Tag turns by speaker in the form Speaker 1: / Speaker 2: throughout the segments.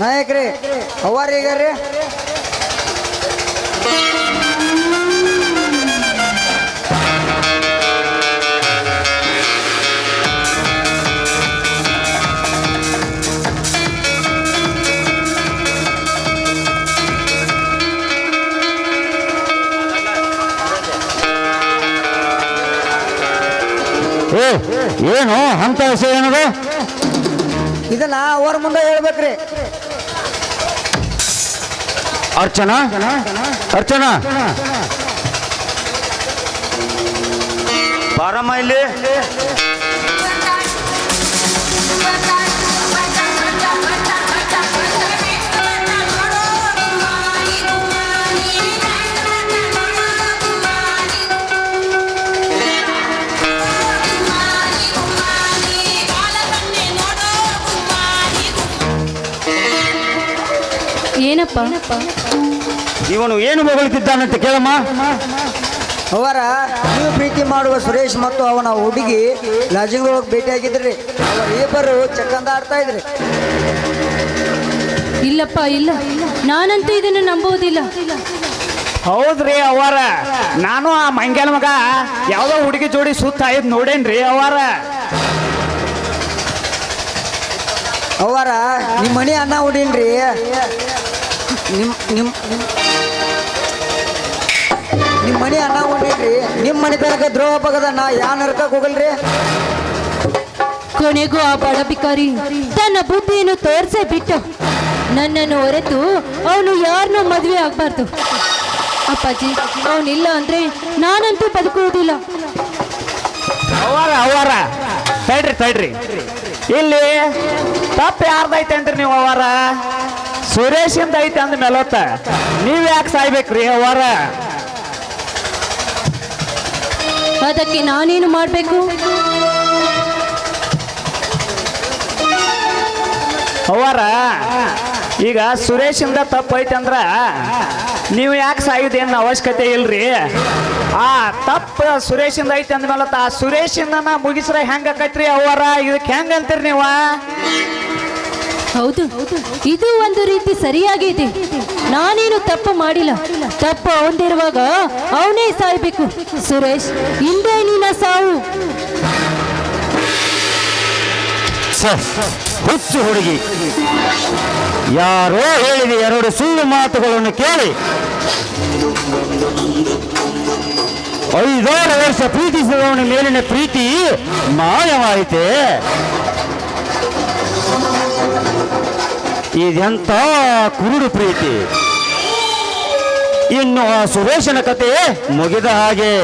Speaker 1: ನಾಯಕ್ರಿ ಅವ್ವಾರಿಗಾರ್ರಿ
Speaker 2: ಏ ಏನು? ಅಂತ ಹೆಸರು ಏನದು?
Speaker 1: ಇದನ್ನ ಅವ್ರ ಮುಂದೆ ಹೇಳ್ಬೇಕ್ರಿ.
Speaker 2: ಅರ್ಚನಾ? ಅರ್ಚನಾ? ಬಾರಮ್ಮ ಇಲ್ಲಿ?
Speaker 3: ಏನಪ್ಪ?
Speaker 2: ಇವನು ಏನು ಹೊಗಳ್ತಿದ್ದಾನಂತ ಕೇಳಮ್ಮ?
Speaker 1: ಅವರ ನೀವು ಪ್ರೀತಿ ಮಾಡುವ ಸುರೇಶ್ ಮತ್ತು ಅವನ ಹುಡುಗಿ ಲಾಜಿಂಗ್ ಹೋಗಿ ಭೇಟಿಯಾಗಿದ್ರಿ. ಅವರ ಇಬ್ಬರು ಚಕ್ಕಂದ ಆಡ್ತಾ ಇದ್ರಿ.
Speaker 3: ಇಲ್ಲಪ್ಪ ಇಲ್ಲ. ನಾನಂತ ಇದನ್ನು ನಂಬುವುದಿಲ್ಲ.
Speaker 4: ಹೌದ್ರಿ ಅವಾರ ನಾನು ಆ ಮಂಗ್ಯಾನ ಮಗ ಯಾವ್ದೋ ಹುಡುಗಿ ಜೋಡಿ ಸುತ್ತ ಇದ್ ನೋಡೇನ್ರಿ ಅವಾರ
Speaker 1: ಅವರ ನಿಮ್ಮ ಮನೆ ಅನ್ನ ಹುಡೀನ್ರಿ. ನಿಮ್ ನಿಮ್ಮ ನಿಮ್ಮ ಮನೆ ಅನ್ನ ಹುಡೀನ್ರಿ ನಿಮ್ಮ ಮನೆ ತನಕ ದ್ರೋಹ ಬಗದ ನಾ ಯಾ ನರಕಕ್ಕೆ ಹೋಗಲ್ರಿ?
Speaker 3: ಕೊನೆಗೂ ಆ ಬಡ ಭಿಕಾರಿ ತನ್ನ ಬುದ್ಧಿಯನ್ನು ತೋರಿಸೇ ಬಿಟ್ಟ ನನ್ನನ್ನು ಹೊರೆತು ಅವನು ಯಾರನ್ನೂ ಮದುವೆ ಆಗ್ಬಾರ್ದು. ಅಪ್ಪಾಜಿ ಅವನಿಲ್ಲ ಅಂದ್ರೆ ನಾನಂತೂ ಬದುಕುವುದಿಲ್ಲ.
Speaker 4: ಅವಾರ ಅವಾರ ತಡ್ರಿ ತಡ್ರಿ. ಇಲ್ಲಿ ತಪ್ಪು ಯಾರ್ದೈತೆ ಅಂದ್ರಿ ನೀವು ಅವಾರ ಸುರೇಶಿಂದ ಐತೆ ಅಂದ ಮೇಲತ್ತ. ನೀವ್ ಯಾಕೆ ಸಾಯ್ಬೇಕ್ರಿ ಅವರ
Speaker 3: ಅದಕ್ಕೆ ನಾನೇನು ಮಾಡಬೇಕು?
Speaker 4: ಅವರ ಈಗ ಸುರೇಶಿಂದ ತಪ್ಪು ಐತೆ ಅಂದ್ರ ನೀವು ಯಾಕೆ ಸಾಯುದೇನು ಅವಶ್ಯಕತೆ ಇಲ್ರಿ? ಆ ತಪ್ಪು ಸುರೇಶಿಂದ ಐತೆ ಅಂದ್ಮೇಲೆ ಆ ಸುರೇಶಿಂದ ಮುಗಿಸ್ರ ಹೆಂಗ ಕತ್ರಿ ಅವರ ಇದಕ್ಕೆ ಹೆಂಗ ಅಂತೀರಿ ನೀವ?
Speaker 3: ಹೌದು. ಇದು ಒಂದು ರೀತಿ ಸರಿಯಾಗಿದೆ. ನಾನೇನು ತಪ್ಪು ಮಾಡಿಲ್ಲ. ತಪ್ಪು ಅವಂದಿರುವಾಗ ಅವನೇ ಸಾಯ್ಬೇಕು. ಸುರೇಶ್, ಹಿಂದೆ ನಿನ್ನ ಸಾವು.
Speaker 2: ಹುಚ್ಚು ಹುಡುಗಿ. ಯಾರೋ ಹೇಳಿದೆ ಎರಡು ಸುಳ್ಳು ಮಾತುಗಳನ್ನು ಕೇಳಿ. ಐದಾರು ವರ್ಷ ಪ್ರೀತಿಸಿದವನ ಮೇಲಿನ ಪ್ರೀತಿ ಮಾಯವಾಯಿತೆ. ಇದೆಂತ ಕುರುಡು ಪ್ರೀತಿ? ಇನ್ನು ಆ ಸುರೇಶನ ಕತೆ ಮುಗಿದ ಹಾಗೆ.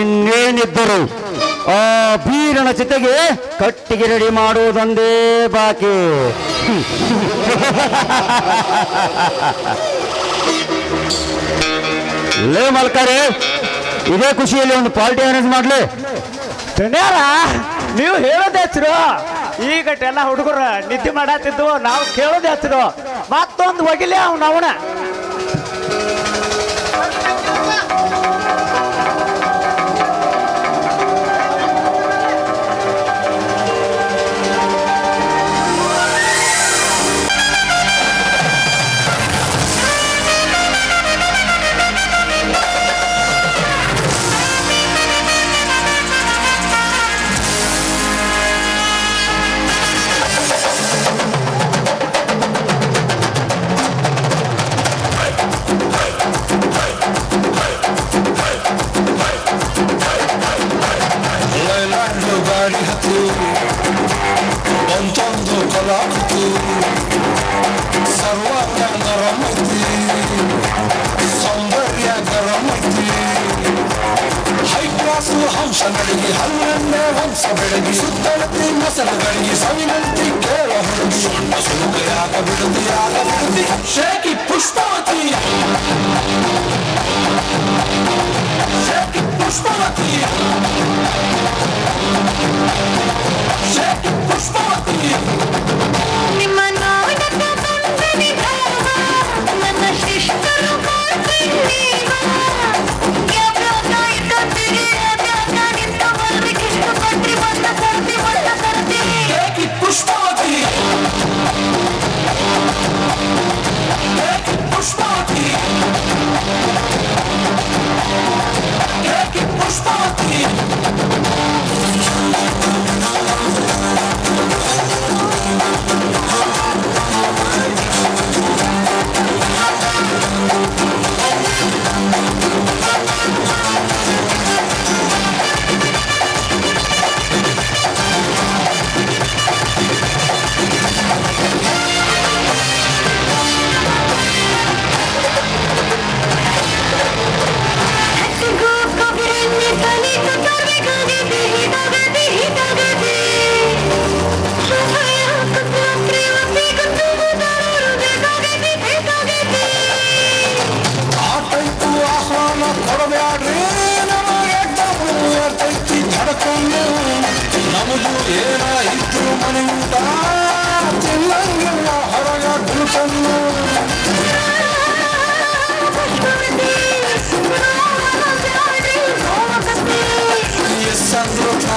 Speaker 2: ಇನ್ನೇನಿದ್ದರು ಆ ಬೀರನ ಜೊತೆಗೆ ಕಟ್ಟಿಗೆ ರೆಡಿ ಮಾಡುವುದೊಂದೇ ಬಾಕಿ. ಲೇ ಮಲ್ಕಾರೆ, ಇದೇ ಖುಷಿಯಲ್ಲಿ ಒಂದು ಪಾರ್ಟಿ ಅರೇಂಜ್ ಮಾಡ್ಲಿ.
Speaker 4: ಧನ್ಯಾರ, ನೀವು ಹೇಳೋದೇ ಈಗ ಎಲ್ಲ ಹುಡುಗರು ನಿದ್ದೆ ಮಾಡತ್ತಿದ್ದು ನಾವು ಕೇಳೋದೇ ಹಚ್ರು ಮತ್ತೊಂದು ಒಗಿಲೆ ಅವ್ನ ಅವನ
Speaker 5: ಒಂದೊಂದು ಕಲಾಕೃತಿ ಸರ್ವಾಂಗ ನರಮೈತಿ ಸೌಂದರ್ಯ ಗರಮೈತಿ ಹೈ ಕ್ಲಾಸು ಹಂಸ ನಡಿಗೆ ಹಲ್ಲೆಣ್ಣೆ ವಂಶ ಬೆಳಗಿ ಸುತ್ತಳತಿ ಮಸಲಗಳಿಗೆ ಸವಿನಂತಿ ಪುಷ್ಪವತಿ.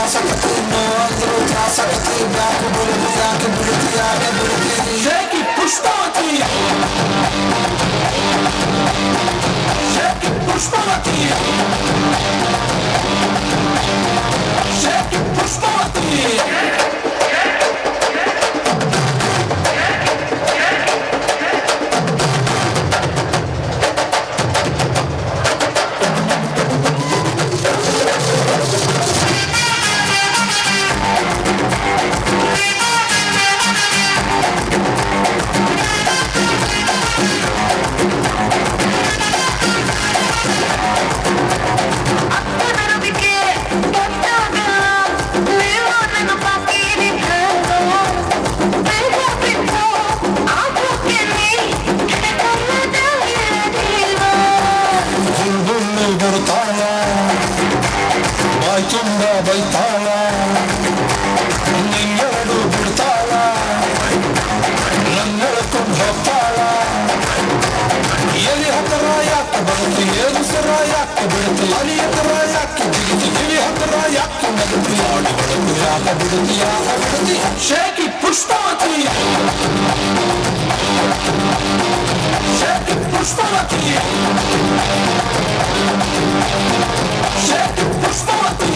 Speaker 5: ಅಂದ್ರು ತ್ರಾಸಕತಿ ನೋ ಅಂದ್ರು ತ್ರಾಸಕತಿ ಯಾಕೆ ಬಿಡುತ್ತಿ ಯಾಕೆ ಬಿಡುತ್ತಿ ಯಾಕೆ ಬಿಡುತ್ತಿ ಶೇಕಿ ಪುಷ್ಪವತಿ ಶೇಕಿ ಪುಷ್ಪವತಿ ಶೇಕಿ ಪುಷ್ಪವತಿ ಯಾಕೆ ಬರುತ್ತೆ ಏದು ಸರ ಯಾಕೆ ಬಿಡುತ್ತೆ ಅಲಿ ಹತ್ತಿರ ಯಾಕೆ ಬಿಡುತ್ತೆ ಕಿವಿ ಹತ್ತಿರ ಯಾಕೆ ನಗುತ್ತೆ ಆಡಿ ಬಿಡುತ್ತೆ ಯಾಕೆ ಬಿಡುತ್ತೆ ಯಾಕೆ ಬಿಡುತ್ತೆ ಶೇಕಿ ಪುಷ್ಪವತಿ ಶೇಕಿ ಪುಷ್ಪವತಿ ಶೇಕಿ ಪುಷ್ಪವತಿ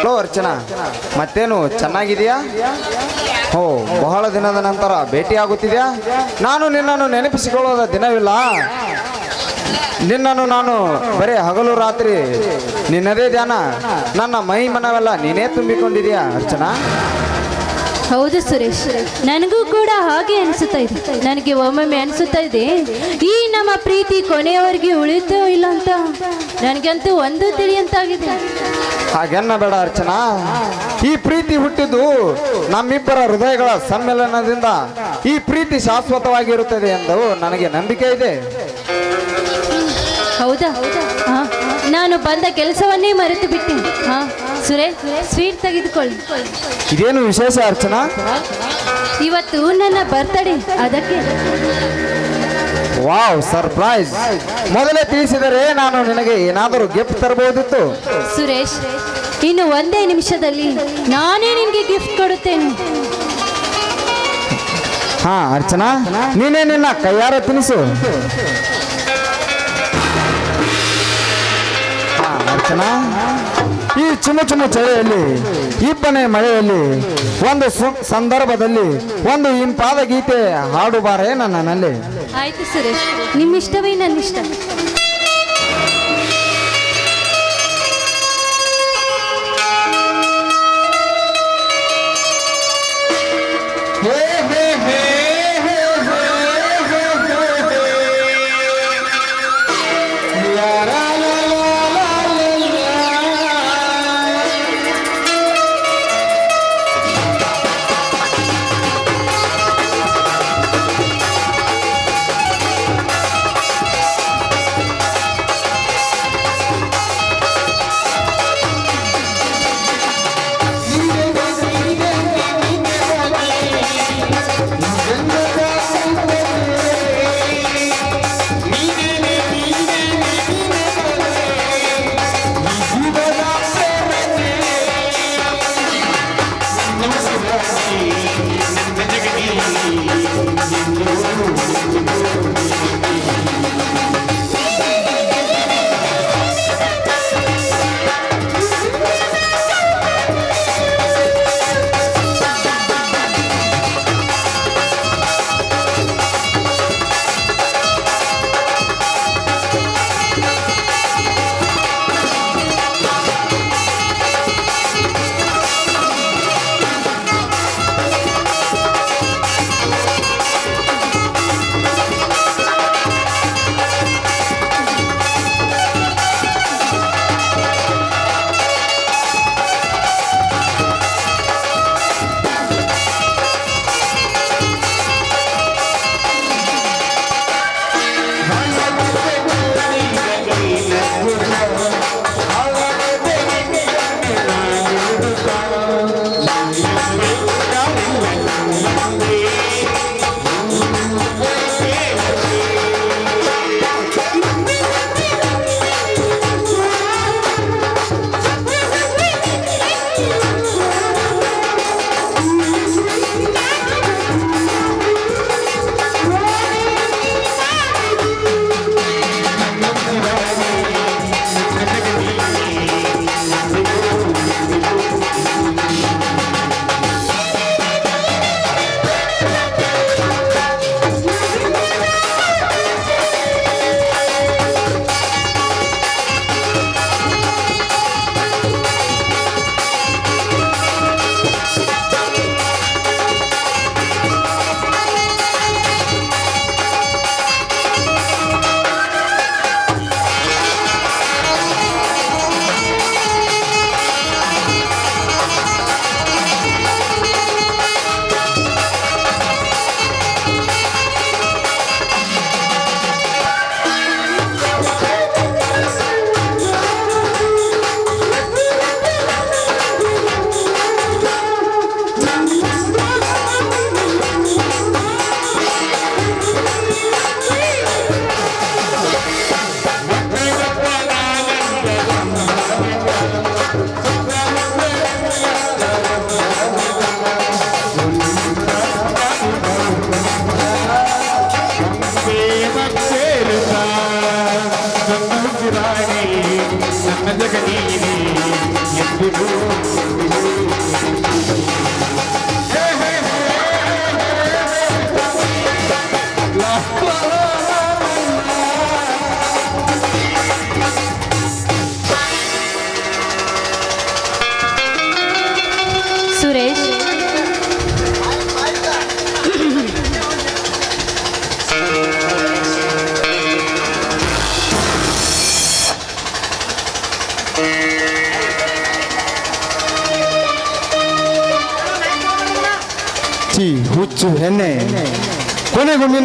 Speaker 6: ಹಲೋ ಅರ್ಚನಾ, ಮತ್ತೇನು, ಚೆನ್ನಾಗಿದೆಯಾ? ಓ ಬಹಳ ದಿನದ ನಂತರ ಭೇಟಿಯಾಗುತ್ತಿದೆಯಾ ನಾನು ನಿನ್ನನ್ನು ನೆನಪಿಸಿಕೊಳ್ಳೋದ ದಿನವಿಲ್ಲ. ನಿನ್ನನ್ನು ನಾನು ಬರೀ ಹಗಲು ರಾತ್ರಿ, ನಿನ್ನದೇ ಧ್ಯಾನ, ನನ್ನ ಮೈ ಮನವೆಲ್ಲ ನೀನೇ ತುಂಬಿಕೊಂಡಿದೆಯಾ, ಅರ್ಚನಾ?
Speaker 3: ಹೌದು ಸುರೇಶ್, ನನಗೂ ಕೂಡ ಹಾಗೆ ಅನಿಸುತ್ತಾ ಇದೆ. ನನಗೆ ಒಮ್ಮೊಮ್ಮೆ ಅನಿಸುತ್ತಾ ಇದೆ, ಈ ನಮ್ಮ ಪ್ರೀತಿ ಕೊನೆಯವರೆಗೆ ಉಳಿತೋ ಇಲ್ಲ ಅಂತ. ನನಗಂತೂ ಒಂದು ತಿಳಿಯಂತಾಗಿದೆ.
Speaker 6: ಹಾಗೆನ್ನ ಬೇಡ ಅರ್ಚನಾ. ಈ ಪ್ರೀತಿ ಹುಟ್ಟಿದ್ದು ನಮ್ಮಿಬ್ಬರ ಹೃದಯಗಳ ಸಮ್ಮೇಳನದಿಂದ ಈ ಪ್ರೀತಿ ಶಾಶ್ವತವಾಗಿರುತ್ತದೆ ಎಂದು ನನಗೆ ನಂಬಿಕೆ ಇದೆ.
Speaker 3: ಹೌದಾ? ನಾನು ಬಂದ ಕೆಲಸವನ್ನೇ ಮರೆತು ಬಿಟ್ಟೆ ಹಾ. ಸುರೇಶ್ ಸ್ವೀಟ್ ತೆಗೆದುಕೊಳ್ಳಿ.
Speaker 6: ಇದೇನು ವಿಶೇಷ ಅರ್ಚನಾ?
Speaker 3: ಇವತ್ತು ನನ್ನ ಬರ್ತಡೇ ಅದಕ್ಕೆ.
Speaker 6: Wow surprise. ಮೊದಲೇ ತಿಳಿಸಿದರೆ ನಾನು ನಿನಗೆ ಏನಾದರೂ ಗಿಫ್ಟ್ ತರಬಹುದಿತ್ತು?
Speaker 3: ಸುರೇಶ್ ಇನ್ನು ಒಂದೇ ನಿಮಿಷದಲ್ಲಿ ನಾನೇ ನಿನಗೆ ಗಿಫ್ಟ್ ಕೊಡುತ್ತೇನೆ.
Speaker 6: ಹಾ ಅರ್ಚನಾ ನೀನೇ ನಿನ್ನ ಕೈಯಾರ ತಿನಿಸು. ಹಾ ಅರ್ಚನಾ ಈ ಚುಮು ಚುಮು ಚಳಿಯಲ್ಲಿ, ಇಬ್ಬನೇ ಮಳೆಯಲ್ಲಿ, ಒಂದು ಸಂದರ್ಭದಲ್ಲಿ ಒಂದು ಇಂಪಾದ ಗೀತೆ ಹಾಡುಬಾರೇ ನನ್ನಲ್ಲಿ
Speaker 3: ಆಯ್ತು ಸುರೇಶ್ ನಿಮ್ಮ ಇಷ್ಟವೇ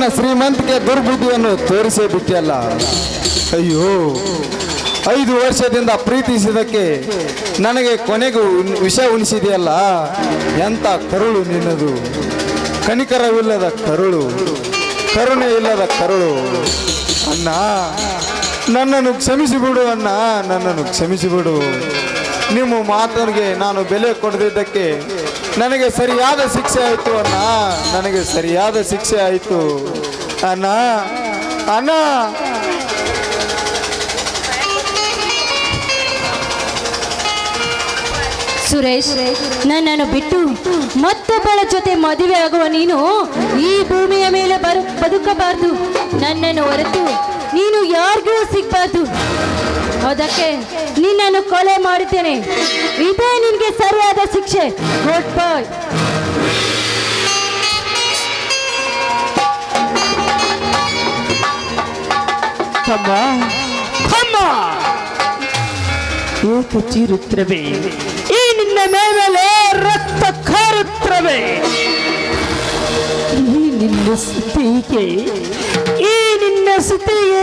Speaker 3: ನಿನ್ನ
Speaker 6: ಶ್ರೀಮಂತಿಕೆ ದುರ್ಬುದ್ಧಿಯನ್ನು ತೋರಿಸೇ ಬಿಟ್ಟಿಯಲ್ಲ. ಅಯ್ಯೋ, ಐದು ವರ್ಷದಿಂದ ಪ್ರೀತಿಸಿದಕ್ಕೆ ನನಗೆ ಕೊನೆಗೂ ವಿಷ ಉಣಿಸಿದೆಯಲ್ಲ. ಎಂಥ ಕರುಳು ನಿನ್ನದು. ಕನಿಕರವಿಲ್ಲದ ಕರುಳು ಕರುಣೆ ಇಲ್ಲದ ಕರುಳು. ಅಣ್ಣ, ನನ್ನನ್ನು ಕ್ಷಮಿಸಿಬಿಡು ಅಣ್ಣ, ನನ್ನನ್ನು ಕ್ಷಮಿಸಿಬಿಡು. ನಿಮ್ಮ ಮಾತನಿಗೆ ನಾನು ಬೆಲೆ ಕೊಡದಿದ್ದಕ್ಕೆ ನನಗೆ ಸರಿಯಾದ ಶಿಕ್ಷೆ ಆಯಿತು ಅಣ್ಣ. ನನಗೆ ಸರಿಯಾದ ಶಿಕ್ಷೆ ಆಯಿತು. ಅಣ್ಣ ಅಣ್ಣ.
Speaker 3: ಸುರೇಶ್, ನನ್ನನ್ನು ಬಿಟ್ಟು ಮತ್ತೊಬ್ಬಳ ಜೊತೆ ಮದುವೆ ಆಗುವ ನೀನು ಈ ಭೂಮಿಯ ಮೇಲೆ ಬರು ಬದುಕಬಾರ್ದು. ನನ್ನನ್ನು ಹೊರತು ನೀನು ಯಾರಿಗೂ ಸಿಗ್ಬಾರ್ದು. ಅದಕ್ಕೆ ನಿನ್ನನ್ನು ಕೊಲೆ ಮಾಡುತ್ತೇನೆ ಇದೇ ನಿನಗೆ ಸರಿಯಾದ ಶಿಕ್ಷೆ. ಗುಡ್ ಬಾಯ್
Speaker 7: ತಮ್ಮ ತಮ್ಮ. ಏಕೆ ಚೀರುತ್ತಿರವೆ ಈ ನಿನ್ನ ಮೇಲೆ ರಕ್ತ ಕಾರುತ್ತಿರವೆ ಈ ನಿನ್ನ ಸ್ಥಿತಿಗೆ ಈ ನಿನ್ನ ಸ್ಥಿತಿಗೆ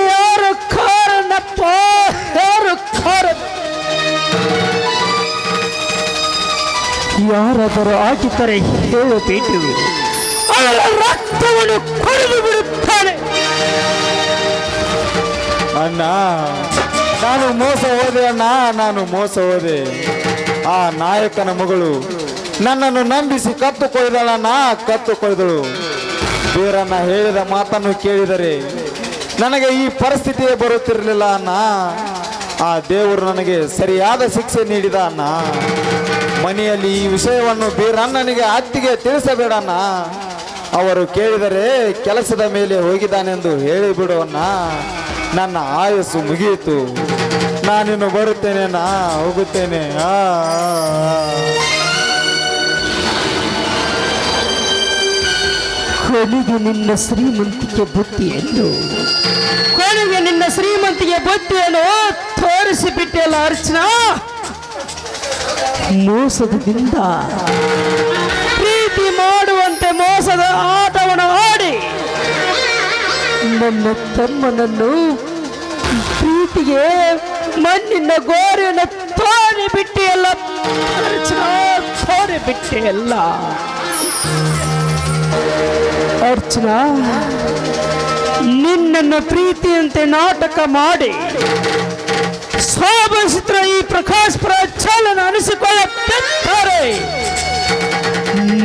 Speaker 7: ಯಾರಾದರೂ ಆಗಿದ್ದರೆ ಹೇಳಬೇಕು ಅವರ ರಕ್ತವನ್ನು ಕುಡಿದು ಬಿಡುತ್ತಾನೆ
Speaker 6: ಅಣ್ಣ, ನಾನು ಮೋಸ ಹೋದೆ ಅಣ್ಣ, ನಾನು ಮೋಸ ಹೋದೆ. ಆ ನಾಯಕನ ಮಗಳು ನನ್ನನ್ನು ನಂಬಿಸಿ ಕತ್ತು ಕೊಯ್ದಳಣ್ಣ ಕತ್ತು ಕೊಯ್ದಳು. ಬೇರನ್ನ ಹೇಳಿದ ಮಾತನ್ನು ಕೇಳಿದರೆ ನನಗೆ ಈ ಪರಿಸ್ಥಿತಿಯೇ ಬರುತ್ತಿರಲಿಲ್ಲ ಅಣ್ಣ. ಆ ದೇವರು ನನಗೆ ಸರಿಯಾದ ಶಿಕ್ಷೆ ನೀಡಿದ ಅಣ್ಣ. ಮನೆಯಲ್ಲಿ ಈ ವಿಷಯವನ್ನು ಬೀರಣ್ಣನಿಗೆ ಅತ್ತಿಗೆ ತಿಳಿಸಬೇಡಣ್ಣ. ಅವರು ಕೇಳಿದರೆ ಕೆಲಸದ ಮೇಲೆ ಹೋಗಿದ್ದಾನೆಂದು ಹೇಳಿಬಿಡೋಣ. ನನ್ನ ಆಯಸ್ಸು ಮುಗಿಯಿತು. ನಾನಿನ್ನು ಬರುತ್ತೇನೆ ನಾ ಹೋಗುತ್ತೇನೆ. ಆ,
Speaker 7: ನಿನ್ನ ನಿನ್ನ ಶ್ರೀಮಂತಿಕೆ ಬುದ್ಧಿಯನ್ನು ಕೊನೆಗೆ ನಿನ್ನ ಶ್ರೀಮಂತಿಗೆ ಬುತ್ತಿಯನ್ನು ತೋರಿಸಿಬಿಟ್ಟೆಲ್ಲ ಅರ್ಚನಾ. ಮೋಸದಿಂದ. ಪ್ರೀತಿ ಮಾಡುವಂತೆ ಮೋಸದ ಆಟವನ್ನು ಆಡಿ. ನನ್ನ ತಮ್ಮನನ್ನು ಪ್ರೀತಿಗೆ ಮಣ್ಣಿನ ಗೋರಿಯನ್ನು ತೋರಿ ಬಿಟ್ಟಿಯಲ್ಲ. ಅರ್ಚನಾ ತೋರಿ ಬಿಟ್ಟಿಯಲ್ಲ. ಅರ್ಚನಾ, ನಿನ್ನನ್ನು ಪ್ರೀತಿಯಂತೆ ನಾಟಕ ಮಾಡಿ. ಸ್ವಾಭಾಸಿತ್ರ ಈ ಪ್ರಕಾಶ್ ಪ್ರಚಲನ ಅನಿಸಿಕೊಳ್ಳುತ್ತಾರೆ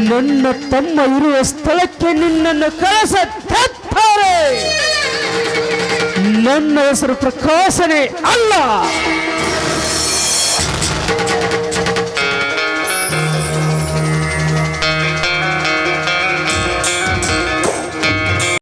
Speaker 7: ನನ್ನ ತಮ್ಮ ಇರುವ ಸ್ಥಳಕ್ಕೆ ನಿನ್ನನ್ನು ಕಳಿಸುತ್ತಾರೆ ನನ್ನ ಹೆಸರು ಪ್ರಕಾಶನೇ ಅಲ್ಲ.